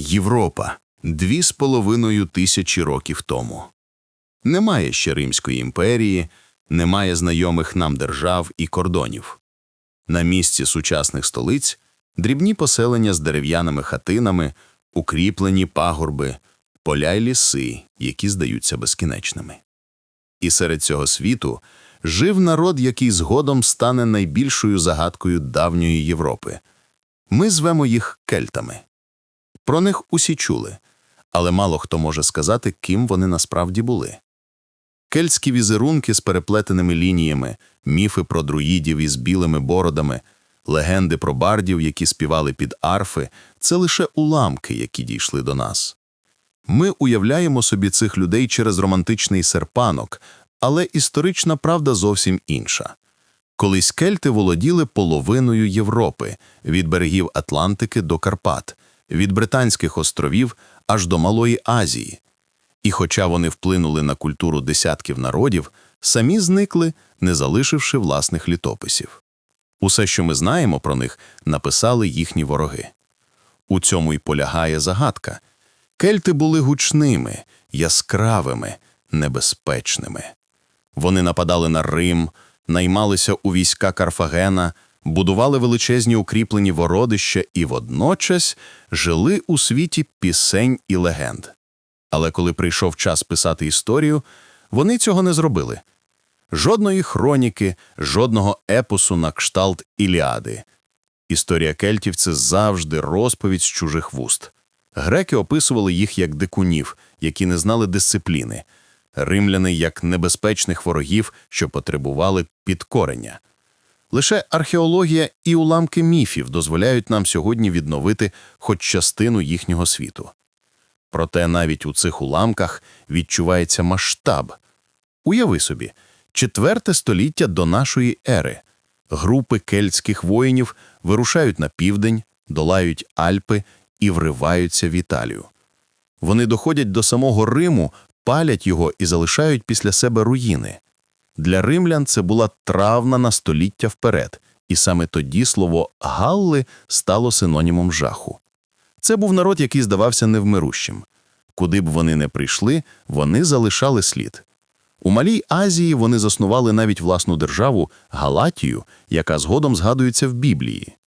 Європа дві з половиною тисячі років тому. Немає ще Римської імперії, немає знайомих нам держав і кордонів. На місці сучасних столиць дрібні поселення з дерев'яними хатинами, укріплені пагорби, поля й ліси, які здаються безкінечними. І серед цього світу жив народ, який згодом стане найбільшою загадкою давньої Європи. Ми звемо їх кельтами. Про них усі чули, але мало хто може сказати, ким вони насправді були. Кельтські візерунки з переплетеними лініями, міфи про друїдів із білими бородами, легенди про бардів, які співали під арфи це лише уламки, які дійшли до нас. Ми уявляємо собі цих людей через романтичний серпанок, але історична правда зовсім інша. Колись кельти володіли половиною Європи від берегів Атлантики до Карпат, від Британських островів аж до Малої Азії. І хоча вони вплинули на культуру десятків народів, самі зникли, не залишивши власних літописів. Усе, що ми знаємо про них, написали їхні вороги. У цьому й полягає загадка. Кельти були гучними, яскравими, небезпечними. Вони нападали на Рим, наймалися у війська Карфагена, будували величезні укріплені городища і водночас жили у світі пісень і легенд. Але коли прийшов час писати історію, вони цього не зробили. Жодної хроніки, жодного епосу на кшталт Іліади. Історія кельтів це завжди розповідь з чужих вуст. Греки описували їх як дикунів, які не знали дисципліни, римляни як небезпечних ворогів, що потребували підкорення. Лише археологія і уламки міфів дозволяють нам сьогодні відновити хоч частину їхнього світу. Проте навіть у цих уламках відчувається масштаб. Уяви собі, четверте століття до нашої ери. Групи кельтських воїнів вирушають на південь, долають Альпи і вриваються в Італію. Вони доходять до самого Риму, палять його і залишають після себе руїни. Для римлян це була травна на століття вперед, і саме тоді слово «галли» стало синонімом жаху. Це був народ, який здавався невмирущим. Куди б вони не прийшли, вони залишали слід. У Малій Азії вони заснували навіть власну державу Галатію, яка згодом згадується в Біблії.